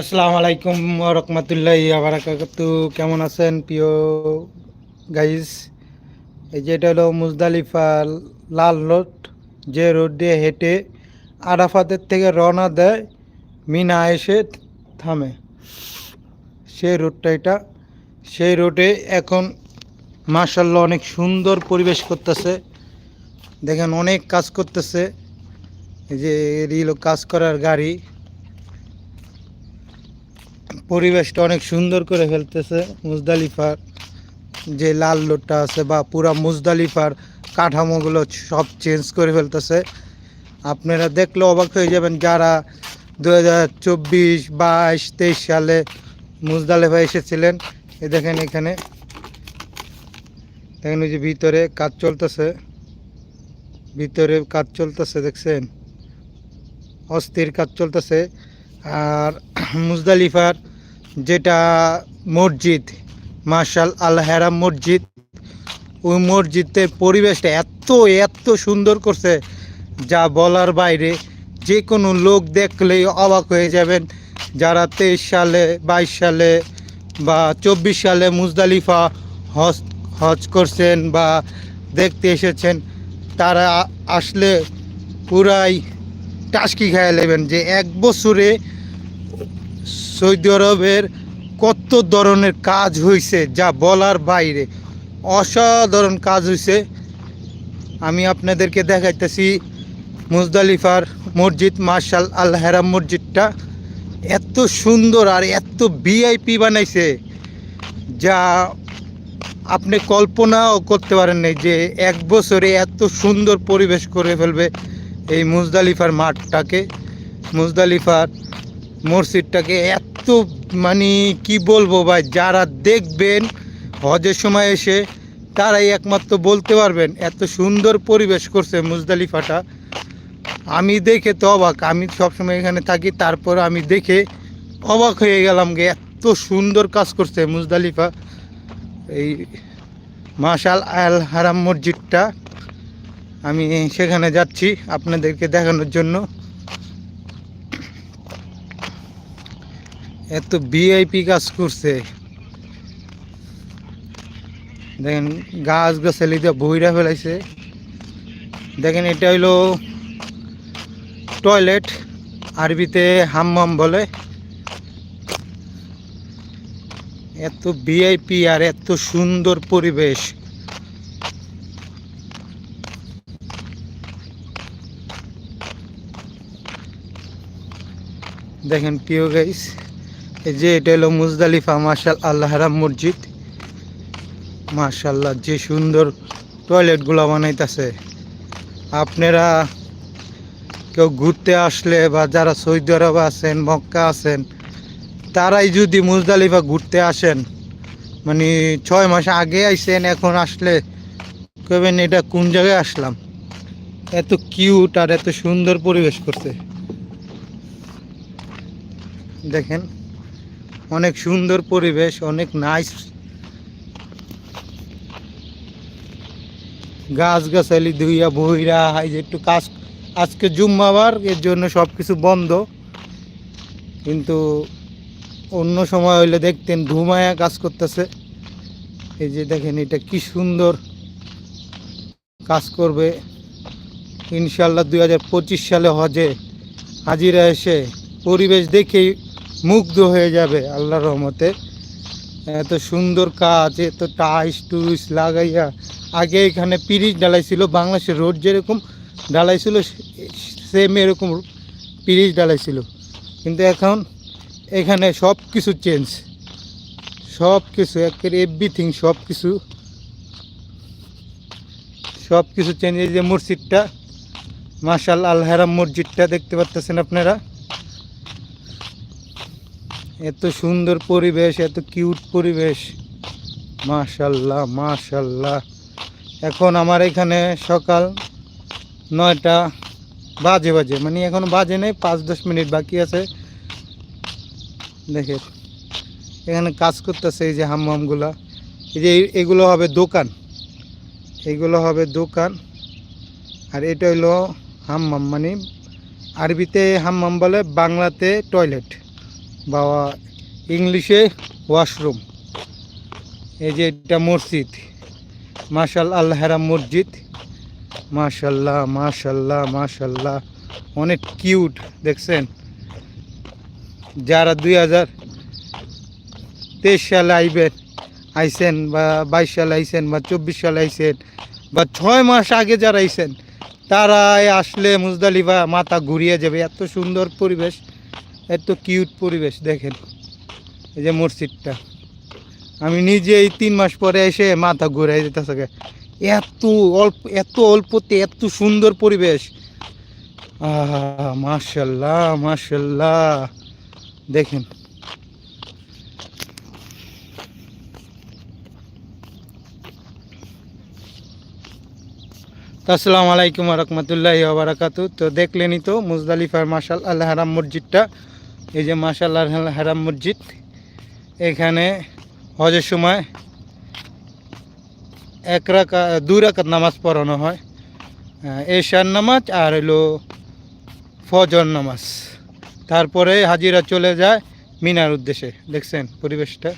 আসসালামু আলাইকুম রহমতুল্লাহ আবরাকাতু কেমন আছেন প্রিয় গাইস এই যে এটা হলো মুজদালিফা লাল রোড, যে রোড দিয়ে হেঁটে আরাফাতের থেকে রওনা দেয়, মিনা এসে থামে। সেই রোডটা এটা। সেই রোডে এখন মার্শাল্লাহ অনেক সুন্দর পরিবেশ করতেছে। দেখেন অনেক কাজ করতেছে। এই যে রিল কাজ করার গাড়ি। পরিবেশটা অনেক সুন্দর করে ফেলতেছে মুজদালিফার। যে লাল লোটটা আছে বা পুরা মুজদালিফার কাঠামোগুলো সব চেঞ্জ করে ফেলতেছে। আপনারা দেখলে অবাক হয়ে যাবেন যারা দু হাজার চব্বিশ, বাইশ, তেইশ সালে মুজদালিফা এসেছিলেন। এ দেখেন এখানে। দেখেন ওই যে ভিতরে কাজ চলতেছে। ভিতরে কাজ চলতেছে, দেখছেন? অস্থির কাজ চলতেছে। আর মুজদালিফার, যেটা মসজিদ মার্শাল আল হেরাম মসজিদ, ওই মসজিদের পরিবেশটা এত এত সুন্দর করছে, যা বলার বাইরে যে কোনো লোক দেখলেই অবাক হয়ে যাবেন, যারা তেইশ সালে, বাইশ সালে বা চব্বিশ সালে মুজদালিফা হজ হজ করছেন বা দেখতে এসেছেন, তারা আসলে পুরাই টাসকি খেয়ে নেবেন যে এক বছরে সৌদি আরবের কত ধরনের কাজ হয়েছে যা বলার বাইরে। অসাধারণ কাজ হয়েছে আমি আপনাদেরকে দেখাইতেছি মুজদালিফার মসজিদ মার্শাল আল হেরাম মসজিদটা। এত সুন্দর আর এত ভিআইপি বানাইছে যা আপনি কল্পনাও করতে পারেন নাই যে এক বছরে এত সুন্দর পরিবেশ করে ফেলবে এই মুজদালিফার মাঠটাকে। মুজদালিফার মসজিদটাকে এত মানে কি বলব ভাই, যারা দেখবেন, হজের সময় এসে তারাই একমাত্র বলতে পারবেন, এত সুন্দর পরিবেশ করছে মুজদালিফাটা। আমি দেখে তো অবাক, আমি সবসময় এখানে থাকি, তারপর আমি দেখে অবাক হয়ে গেলাম গে এত সুন্দর কাজ করছে মুজদালিফা। এই মাশাল আল হারাম মসজিদটা, আমি সেখানে যাচ্ছি আপনাদেরকে দেখানোর জন্য। এত ভিআইপি কাজ করছে। দেখেন গাছ গাছালি দিয়ে বইরা ফেলাইছে। দেখেন এটা হইল টয়লেট আরবিতে হাম্মাম বলে। এত ভিআইপি আর এত সুন্দর পরিবেশ। দেখেন প্রিয় গাইস এই যে এটা হলো মুজদালিফা মার্শাল আল্লাহ হারাম মসজিদ। মার্শাল্লাহ যে সুন্দর টয়লেটগুলো বানাইতেছে। আপনারা কেউ ঘুরতে আসলে বা যারা সৌদি আরব আছেন, মক্কা আছেন, তারাই যদি মুজদালিফা ঘুরতে আসেন মানে ছয় মাস আগে আইসেন এখন আসলে কেবেন এটা কোন জায়গায় আসলাম? এত কিউট আর এত সুন্দর পরিবেশ করছে দেখেন। অনেক সুন্দর পরিবেশ, অনেক নাইস গাছ গাছালি ধুইয়া বইরা, এই যে একটু কাজ, আজকে জুম্মাবার, এর জন্য সব কিছু বন্ধ। কিন্তু অন্য সময় হইলে দেখতেন ধুমায়া কাজ করতেছে। এই যে দেখেন এটা কি সুন্দর কাজ করবে। ইনশাল্লাহ দুই হাজার পঁচিশ সালে হজে হাজিরা এসে পরিবেশ দেখেই মুগ্ধ হয়ে যাবে আল্লাহ রহমতে। এত সুন্দর কাজ, এত টাইস টুইস লাগাইয়া। আগে এখানে পিরিচ ডালাইছিল বাংলাদেশের রোড যেরকম ডালাইছিল সেম এরকম পিরিচ ডালাইছিল কিন্তু এখন এখানে সব কিছু চেঞ্জ সব কিছু একের এভরিথিং সব কিছু সব কিছু চেঞ্জ এই যে মসজিদটা মার্শাল আল হেরাম মসজিদটা দেখতে পাচ্ছেন আপনারা? এত সুন্দর পরিবেশ, এত কিউট পরিবেশ। মাশাল্লাহ মাশাল্লাহ। এখন আমার এখানে সকাল নয়টা বাজে বাজে মানে এখন বাজে নেই, পাঁচ দশ মিনিট বাকি আছে। দেখে এখানে কাজ করতেছে এই যে হাম্মামগুলা। এই যে এগুলো হবে দোকান। এগুলো হবে দোকান। আর এটা হইল হাম্মাম মানে আরবিতে হাম্মাম বলে বাংলাতে টয়লেট। বা ইংলিশে ওয়াশরুম। এই যে এটা মসজিদ। মাশাল আল্লাহ হেরাম মসজিদ। মাশাল্লাহ মাশাল্লাহ মাশাল্লাহ। অনেক কিউট, দেখছেন? যারা দুই হাজার তেইশ সালে আইবেন আইসেন বা বাইশ সালে আইসেন বা চব্বিশ সালে আইসেন বা ছয় মাস আগে যারা আইসেন তারাই আসলে মুজদালিফা মাথা ঘুরিয়ে যাবে। এত সুন্দর পরিবেশ। এত কিউট পরিবেশ, দেখেন। এই যে মসজিদটা। আমি নিজে এই তিন মাস পরে এসে মাথা ঘুরাই যেতেছে এত অল্প, এত অল্পতে এত সুন্দর পরিবেশ। আহা, মাশাল্লাহ দেখেন। আসসালামু আলাইকুম রহমতুল্লাহ বারাকাতু তো দেখলেনই তো মুজদালিফার মাশাল আল্লাহ হারাম মসজিদটা। এই যে মাশাল হেরাম মসজিদ। এখানে হজের সময় এক রাকা দুই রাকাত নামাজ পড়ানো হয়। এশার নামাজ আর হলো ফজর নামাজ। তারপরে হাজিরা চলে যায় মিনার উদ্দেশ্যে। দেখছেন পরিবেশটা?